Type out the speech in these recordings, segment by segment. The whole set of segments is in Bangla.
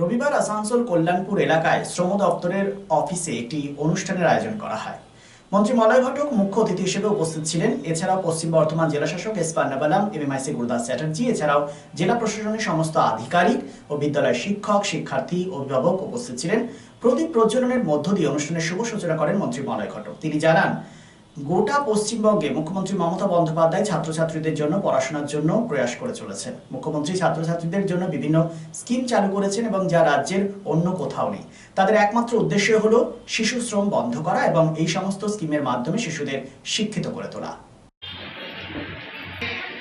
রবিবার আসানসোল কল্যাণপুর এলাকায় শ্রম দপ্তরের অফিসে একটি অনুষ্ঠানের আয়োজন করা হয়। মন্ত্রী মলয় ঘটক মুখ্য অতিথি হিসেবে উপস্থিত ছিলেন। এছাড়াও পশ্চিম বর্ধমান জেলা শাসক এস পান্নাবালাম, এমএমআইসি গুরুদাস চ্যাটার্জি, এছাড়াও জেলা প্রশাসনের সমস্ত আধিকারিক ও বিদ্যালয়ের শিক্ষক, শিক্ষার্থী, অভিভাবক উপস্থিত ছিলেন। প্রদীপ প্রজ্বলনের মধ্য দিয়ে অনুষ্ঠানের শুভ সূচনা করেন মন্ত্রী মলয় ঘটক। তিনি জানান গোটা পশ্চিমবঙ্গে মুখ্যমন্ত্রী মমতা বন্দ্যোপাধ্যায় ছাত্রছাত্রীদের জন্য পড়াশোনার জন্য প্রয়াস করে চলেছেন। মুখ্যমন্ত্রী ছাত্রছাত্রীদের জন্য বিভিন্ন স্কিম চালু করেছেন এবং যা রাজ্যের অন্য কোথাও নেই। তাদের একমাত্র উদ্দেশ্য হলো শিশু শ্রম বন্ধ করা এবং এই সমস্ত স্কিমের মাধ্যমে শিশুদের শিক্ষিত করে তোলা।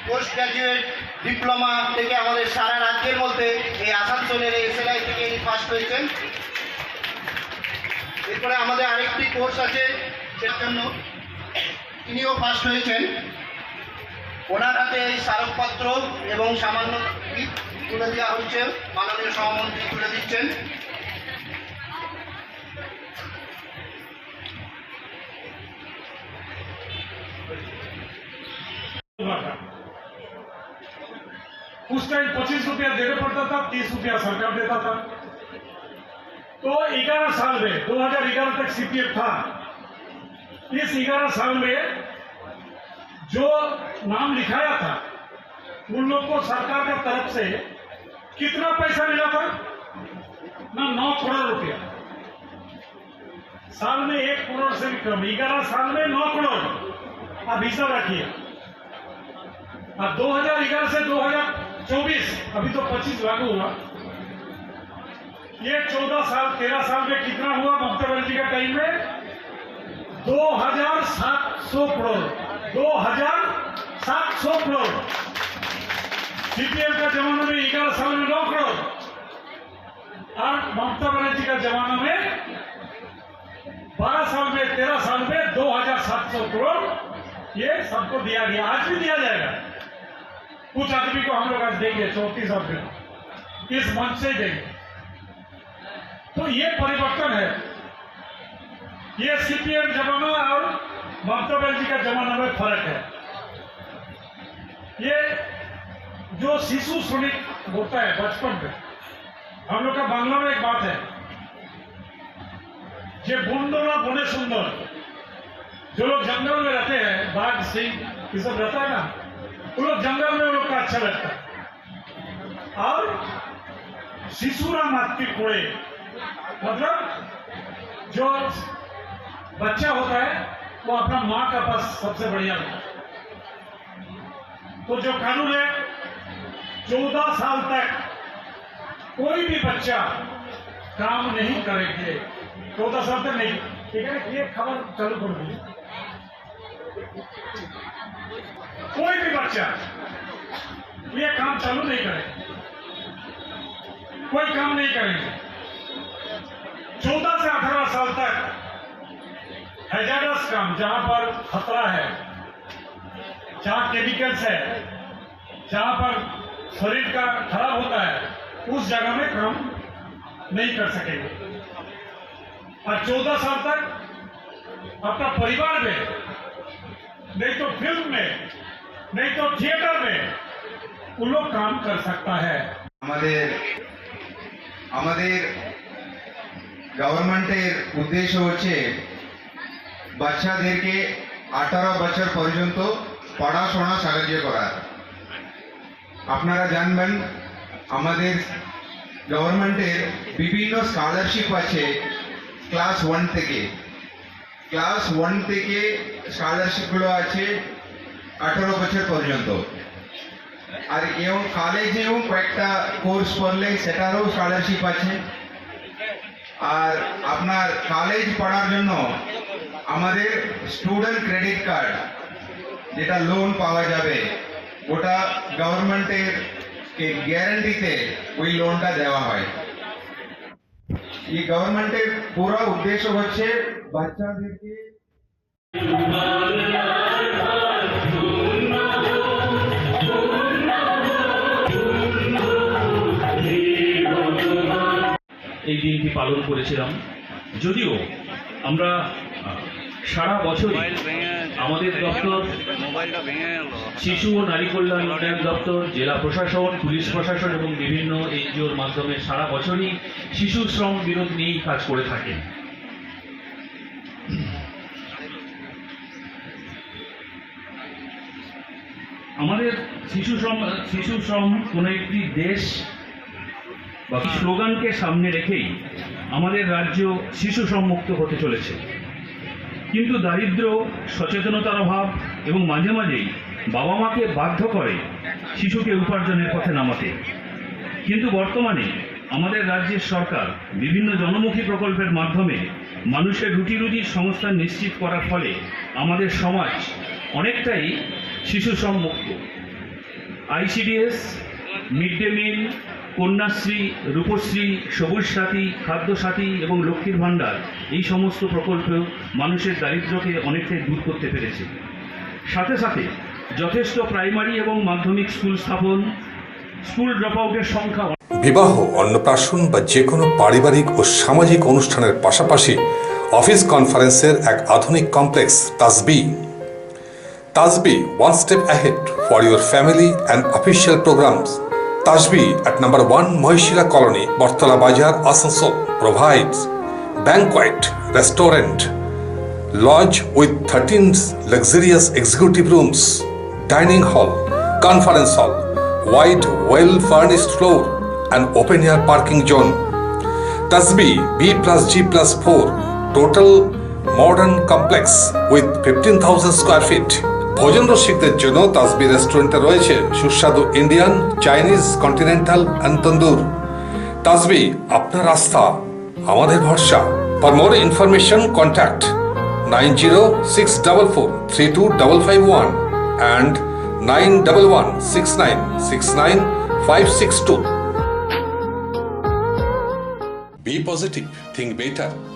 পোস্ট গ্রাজুয়েট ডিপ্লোমা থেকে আমাদের সারা রাজ্যের মধ্যে এই আসানসোলের এসএলআই থেকে ইনি ফার্স্ট হয়েছেন এরপরে আমাদের আরেকটি কোর্স আছে, সেটার জন্য তিনিও ফার্স্ট হয়েছেন ওনার হাতে এই স্মারকপত্র এবং সামান্য ইট তুলে দেওয়া হচ্ছে মাননীয় সহমন্ত্রী তুলে দিচ্ছেন उस टाइम पच्चीस रुपया देना पड़ता था तीस रुपया सरकार देता था तो 11 साल में 2011 तक सीपीएफ था इस 11 साल में जो नाम लिखाया था, उन लोग को सरकार का तरफ़ से कितना पैसा मिला था? ना, नौ करोड़ रुपया। साल में एक करोड़ से भी कम। ग्यारह साल में नौ करोड़। अब हिसाब रखिए। अब 2011 से 2024 अभी तो 25 लागू हुआ। ये 14 साल 13 साल में कितना हुआ ममता बनर्जी के टाइम में? 2700 करोड़ 2700 करोड़। सीपीएम का जमाना में 11 साल में नौ करोड़। और ममता बनर्जी का जमाना में 12 साल में 13 साल में 2700 करोड़। ये सबको दिया गया। आज भी दिया जाएगा। कुछ आदमी को हम लोग आज देंगे, चौतीस आदमी इस मंच से देंगे। तो ये परिवर्तन है। ये सीपीएम जमाना और ममता बनर्जी का जमाना में फ़र्क है। ये जो शिशु श्रमिक होता है बचपन में, हम लोग का बांग्ला में एक बात है। ये बुंदो ना बुने सुंदर। जो लोग जंगल में रहते हैं, बाघ, सिंह, ये सब रहता है ना, वो लोग जंगल में वो लोग का अच्छा लगता है। और शिशुरा मातृ कोड़े मतलब जो बच्चा होता है, वो अपना माँ का पास सबसे बढ़िया होता है। तो जो कानून है, चौदह साल तक कोई भी बच्चा काम नहीं करेंगे। चौदह साल तक नहीं, ठीक है? ये खबर चालू कर दीजिए। कोई भी बच्चा ये काम चालू नहीं करेगा कोई काम नहीं करेंगे। चौदह से अठारह साल तक हैजाडस काम जहां पर खतरा है जहां केमिकल्स है जहां पर शरीर का खराब होता है उस जगह में काम नहीं कर सकेंगे और चौदह साल तक अपना परिवार में नहीं तो फिल्म में नहीं तो थिएटर में वो लोग काम कर सकता है আমাদের আমাদের গভর্নমেন্টের উদ্দেশ্য হচ্ছে বাচ্চাদেরকে আঠারো বছর পর্যন্ত পড়াশোনা সাহায্য করা আপনারা জানবেন, আমাদের গভর্নমেন্টের বিভিন্ন স্কলারশিপ আছে ক্লাস ওয়ান থেকে। ক্লাস ওয়ান থেকে স্কলারশিপগুলো আছে আঠারো বছর পর্যন্ত। আর এবং কলেজেও কয়েকটা কোর্স করলে সেটারও স্কলারশিপ আছে। আর আপনার কলেজ পড়ার জন্য আমাদের স্টুডেন্ট ক্রেডিট কার্ড যেটা লোন পাওয়া যাবে, ওটা গভর্নমেন্টের গ্যারান্টিতে ওই লোনটা দেওয়া হয়। এই গভর্নমেন্টের পুরো উদ্দেশ্য হচ্ছে বাচ্চাদেরকে এই দিনটি পালন করেছিলাম। যদিও আমরা সারা বছরই আমাদের দপ্তর শিশু ও নারী কল্যাণ উন্নয়ন দপ্তর জেলা প্রশাসন পুলিশ প্রশাসন এবং বিভিন্ন এনজিওর মাধ্যমে সারা বছরই শিশু শ্রম বিরোধ নিয়েই কাজ করে থাকে আমাদের শিশু শ্রম শিশু শ্রম কোনো একটি দেশ বা স্লোগানকে সামনে রেখেই আমাদের রাজ্য শিশু শ্রমমুক্ত হতে চলেছে। কিন্তু দারিদ্র, সচেতনতার অভাব এবং মাঝে মাঝেই বাবা মাকে বাধ্য করে শিশুকে উপার্জনের পথে নামাতে। কিন্তু বর্তমানে আমাদের রাজ্যের সরকার বিভিন্ন জনমুখী প্রকল্পের মাধ্যমে মানুষের রুটি রুটির সংস্থান নিশ্চিত করার ফলে আমাদের সমাজ অনেকটাই শিশু শ্রমমুক্ত ICDS mid day meal Kanyashree, Rupashree Sabuj Sathi খাদ্য সাথী এবং লক্ষ্মীর ভাণ্ডার, এই সমস্ত প্রকল্প মানুষের দারিদ্র্যকে অনেকটাই দূর করতে পেরেছে। সাথে সাথে যথেষ্ট প্রাইমারি এবং মাধ্যমিক স্কুল স্থাপন, স্কুল ড্রপ আউটের সংখ্যা বিবাহ, অন্নপ্রাশন বা যে কোনো পারিবারিক ও সামাজিক অনুষ্ঠানের পাশাপাশি অফিস কনফারেন্সের এক আধুনিক complex, Tasbi. Tasbi one step ahead for your family and official programs Tasbi at number 1 Mahishila colony Battala Bazar Asansol provides banquet restaurant lodge with 13 luxurious executive rooms, dining hall, conference hall, wide, well furnished floor, and open air parking zone. Tasbi B plus G plus 4, total modern complex with 15,000 square feet. ভোজন রসিকদের জন্য তাসবি রেস্টুরেন্টে রয়েছে সুস্বাদু Indian Chinese continental and tandoor. Tasbi আপনার আস্থা আমাদের ভরসা। For more information contact nine zero six double four three two double five one and nine double one six nine six nine five six two B positive think better,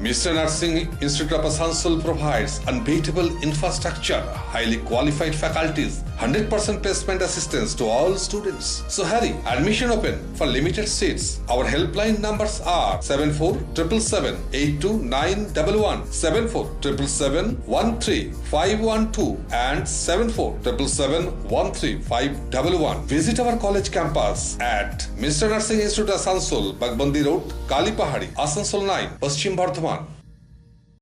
Mr. Nursing Institute of Asansol provides unbeatable infrastructure, highly qualified faculties, 100% placement assistance to all students. So hurry, admission open for limited seats. Our helpline numbers are 7477 82911, 7477 512 and 7477 Visit our college campus at Mr. Nursing Institute Asansol, Bagbandi Road, Kalipahari, Asansol 9, Paschim Bardhaman.